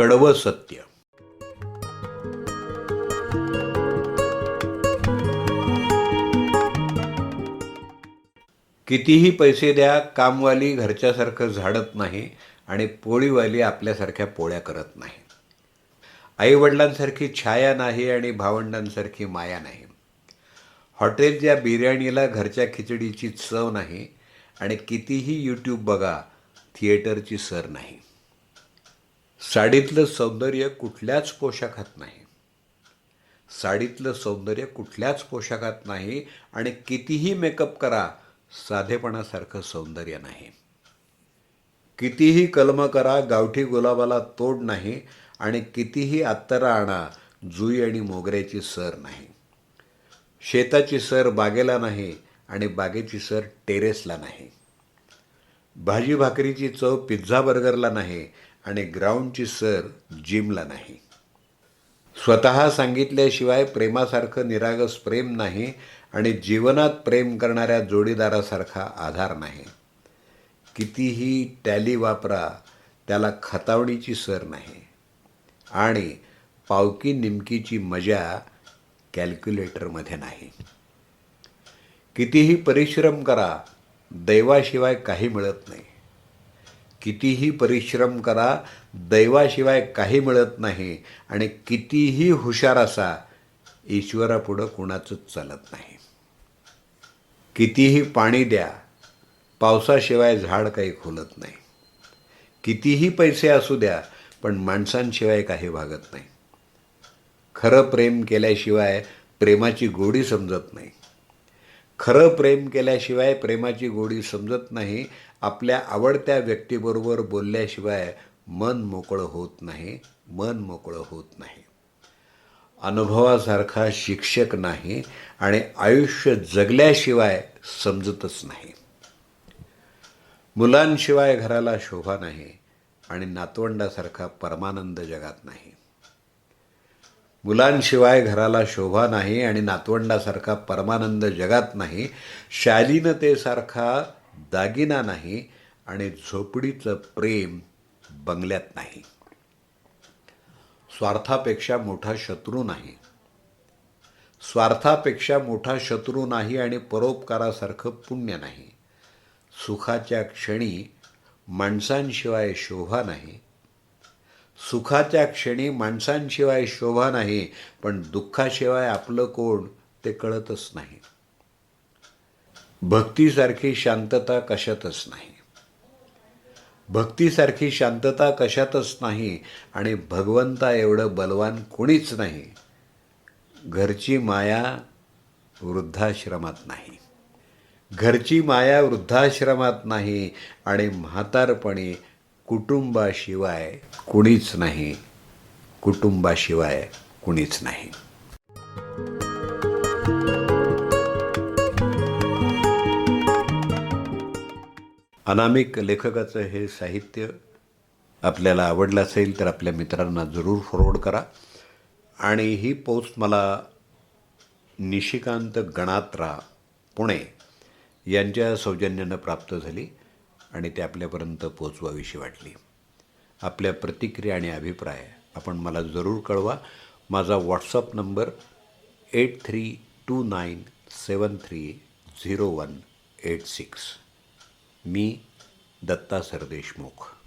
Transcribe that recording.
कडवं सत्य. कितीही पैसे द्या कामवाली घरच्यासारखं झाडत नाही आणि पोळीवाली आपल्यासारख्या पोळ्या करत नाही. आईवडिलांसारखी छाया नाही आणि भावंडांसारखी माया नाही. हॉटेलच्या बिर्याणीला घरच्या खिचडीची चव नाही आणि कितीही यूट्यूब बघा थिएटरची सर नाही. साडीतलं सौंदर्य कुठल्याच पोशाखात नाही. साडीतलं सौंदर्य कुठल्याच पोशाखात नाही आणि कितीही मेकअप करा साधेपणासारखं सौंदर्य नाही. कितीही कलम करा गावठी गुलाबाला तोड नाही आणि कितीही अत्तरा आणा जुई आणि मोगऱ्याची सर नाही. शेताची सर बागेला नाही आणि बागेची सर टेरेसला नाही. भाजी भाकरीची चव पिझ्झा बर्गरला नाही आणि ग्राउंडची सर जिमला नाही. स्वतः सांगितल्याशिवाय प्रेमासारखं निरागस प्रेम नाही आणि जीवनात प्रेम करणाऱ्या जोडीदारासारखा आधार नाही. कितीही टॅली वापरा त्याला खतावणीची सर नाही. आणि पावकी निमकीची मजा कॅल्क्युलेटरमध्ये नाही. कितीही परिश्रम करा दैवाशिवाय काही मिळत नाही. कितीही परिश्रम करा दैवाशिवाय काही मिळत नाही आणि कितीही हुशार असा ईश्वरापुढं कुणाचंच चालत नाही. कितीही पाणी द्या पावसाशिवाय झाड काही खोलत नाही. कितीही पैसे असू द्या पण माणसांशिवाय काही भागत नाही. खरं प्रेम केल्याशिवाय प्रेमाची गोडी समजत नाही. खरं प्रेम केल्याशिवाय प्रेमाची गोडी समजत नाही आपल्या आवडत्या व्यक्तीबरोबर बोलल्याशिवाय मन मोकळं होत नाही मन मोकळं होत नाही. अनुभवासारखा शिक्षक नाही आणि आयुष्य जगल्याशिवाय समजतच नाही. मुलांशिवाय घराला शोभा नाही आणि नातवंडासारखा परमानंद जगात नाही. मुलांशिवाय घराला शोभा नाही आणि नातवंडासारखा परमानंद जगात नाही शालीनतेसारखा दागिना नाही आणि झोपडीचं प्रेम बंगल्यात नाही. स्वार्थापेक्षा मोठा शत्रू नाही. स्वार्थापेक्षा मोठा शत्रू नाही आणि परोपकारासारखं पुण्य नाही. सुखाच्या क्षणी माणसांशिवाय शोभा नाही. सुखाच्या क्षणी माणसांशिवाय शोभा नाही पण दुःखाशिवाय आपलं कोण ते कळतच नाही. भक्तीसारखी शांतता कशातच नाही. भक्तीसारखी शांतता कशातच नाही आणि भगवंता एवढं बलवान कोणीच नाही. घरची माया वृद्धाश्रमात नाही. घरची माया वृद्धाश्रमात नाही आणि म्हातारपणी कुटुंबाशिवाय कुणीच नाही. कुटुंबाशिवाय कुणीच नाही. अनामिक लेखकाचं हे साहित्य आपल्याला आवडलं असेल तर आपल्या मित्रांना जरूर फॉरवर्ड करा. आणि ही पोस्ट मला निशिकांत गणात्रा पुणे यांच्या सौजन्यानं प्राप्त झाली. आणि ते आपल्यापर्यंत पोचवावीशी वाटली. आपल्या प्रतिक्रिया आणि अभिप्राय आपण मला जरूर कळवा. माझा WhatsApp number eight three two nine seven three zero one eight six मी दत्ता सरदेशमुख.